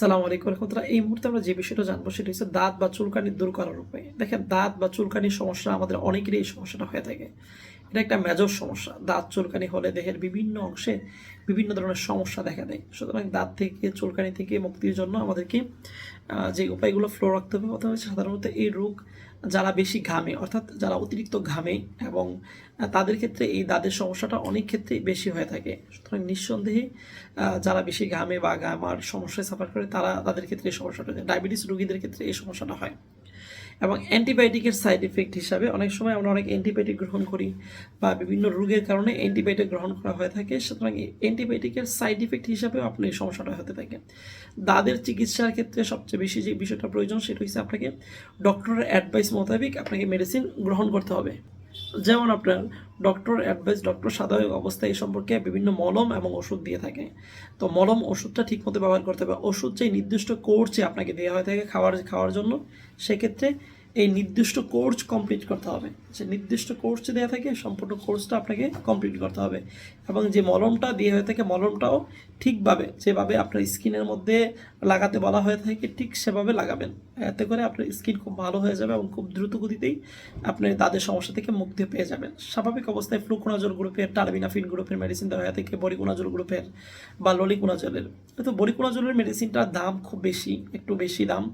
সালাম আলাইকুম রহমতুল্লাহ। এই মুহূর্তে আমরা যে বিষয়টা জানব সেটা হচ্ছে দাঁত বা চুলকানি দূর করার উপায়। দেখেন, দাঁত বা চুলকানির সমস্যা আমাদের অনেকেরই এই সমস্যাটা হয়ে থাকে। এটা একটা মেজর সমস্যা। দাঁত চুলকানি হলে দেহের বিভিন্ন অংশে বিভিন্ন ধরনের সমস্যা দেখা দেয়। সুতরাং দাঁত থেকে, চুলকানি থেকে মুক্তির জন্য আমাদেরকে যে উপায়গুলো ফ্লো রাখতে হবে অথবা সাধারণত এই রোগ যারা বেশি ঘামে, অর্থাৎ যারা অতিরিক্ত ঘামে এবং তাদের ক্ষেত্রে এই দাঁতের সমস্যাটা অনেক ক্ষেত্রেই বেশি হয়ে থাকে। সুতরাং নিঃসন্দেহে যারা বেশি ঘামে বা ঘামার সমস্যায় সাফার করে, তারা তাদের ক্ষেত্রে এই সমস্যাটা ডায়াবেটিস রোগীদের ক্ষেত্রে এই সমস্যাটা হয়। এবং অ্যান্টিবায়োটিকের সাইড ইফেক্ট হিসাবে অনেক সময় আমরা অনেক অ্যান্টিবায়োটিক গ্রহণ করি বা বিভিন্ন রোগের কারণে অ্যান্টিবায়োটিক গ্রহণ করা হয়ে থাকে। সুতরাং অ্যান্টিবায়োটিকের সাইড ইফেক্ট হিসাবেও আপনি এই সমস্যাটা হতে থাকে। দাঁতের চিকিৎসার ক্ষেত্রে সবচেয়ে বেশি যে বিষয়টা প্রয়োজন সেটা হচ্ছে আপনাকে ডক্টরের অ্যাডভাইস মোতাবেক আপনাকে মেডিসিন গ্রহণ করতে হবে। যেমন আপনার ডক্টর অ্যাডভাইস ডক্টর সাধারণ অবস্থায় এই সম্পর্কে বিভিন্ন মলম এবং ওষুধ দিয়ে থাকে। তো মলম ওষুধটা ঠিক মতো ব্যবহার করতে হবে। ওষুধ যে নির্দিষ্ট কোর্সে আপনাকে দেওয়া হয়ে থাকে খাওয়ার খাওয়ার জন্য, সেক্ষেত্রে এই নির্দিষ্ট কোর্স কমপ্লিট করতে হবে। সে নির্দিষ্ট কোর্স দেওয়া থাকে, সম্পূর্ণ কোর্সটা আপনাকে কমপ্লিট করতে হবে। এবং যে মলমটা দিয়ে হয়ে থাকে, মলমটাও ঠিকভাবে, যেভাবে আপনার স্কিনের মধ্যে লাগাতে বলা হয়ে থাকে, ঠিক সেভাবে লাগাবেন। এতে করে আপনার স্কিন খুব ভালো হয়ে যাবে এবং খুব দ্রুত গতিতেই আপনি তাদের সমস্যা থেকে মুক্তি পেয়ে যাবেন। স্বাভাবিক অবস্থায় ফ্লুকোনাজল গ্রুপের টার্বিনাফিন গ্রুপের মেডিসিন দেওয়া হয়ে থাকে বরিকোনাজল গ্রুপের বা ললিকোনাজলের তো বরিকোনাজলের মেডিসিনটার দাম খুব বেশি, একটু বেশি দাম।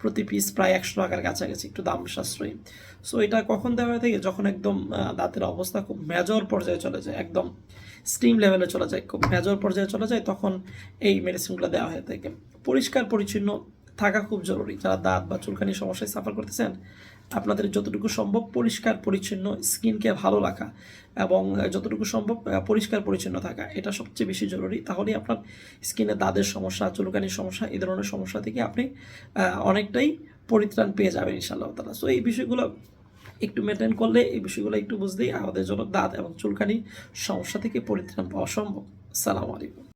প্রতি পিস প্রায় একশো টাকার কাছাকাছি, একটু দাম সাশ্রয়ী সো এটা কখন দেওয়া হয়ে থাকে? যখন একদম দাঁতের অবস্থা খুব মেজর পর্যায়ে চলে যায়, একদম স্টিম লেভেলে চলে যায়, খুব মেজর পর্যায়ে চলে যায়, তখন এই মেডিসিনগুলো দেওয়া হয়ে থাকে। পরিষ্কার পরিচ্ছন্ন থাকা খুব জরুরি। যারা দাঁত বা চুলকানির সমস্যায় সাফার করতেছেন, আপনাদের যতটুকু সম্ভব পরিষ্কার পরিচ্ছন্ন স্কিনকে ভালো রাখা এবং যতটুকু সম্ভব পরিষ্কার পরিচ্ছন্ন থাকা, এটা সবচেয়ে বেশি জরুরি। তাহলেই আপনার স্কিনে দাঁতের সমস্যা, চুলকানির সমস্যা, এই ধরনের সমস্যা থেকে আপনি অনেকটাই পরিত্রাণ পেয়ে যাবেন ইনশাআল্লাহ তালা সো এই বিষয়গুলো একটু মেনটেন করলে, এই বিষয়গুলো একটু বুঝলেই আমাদের জন্য দাঁত এবং চুলকানি সমস্যা থেকে পরিত্রাণ পাওয়া সম্ভব। সালাম আলাইকুম।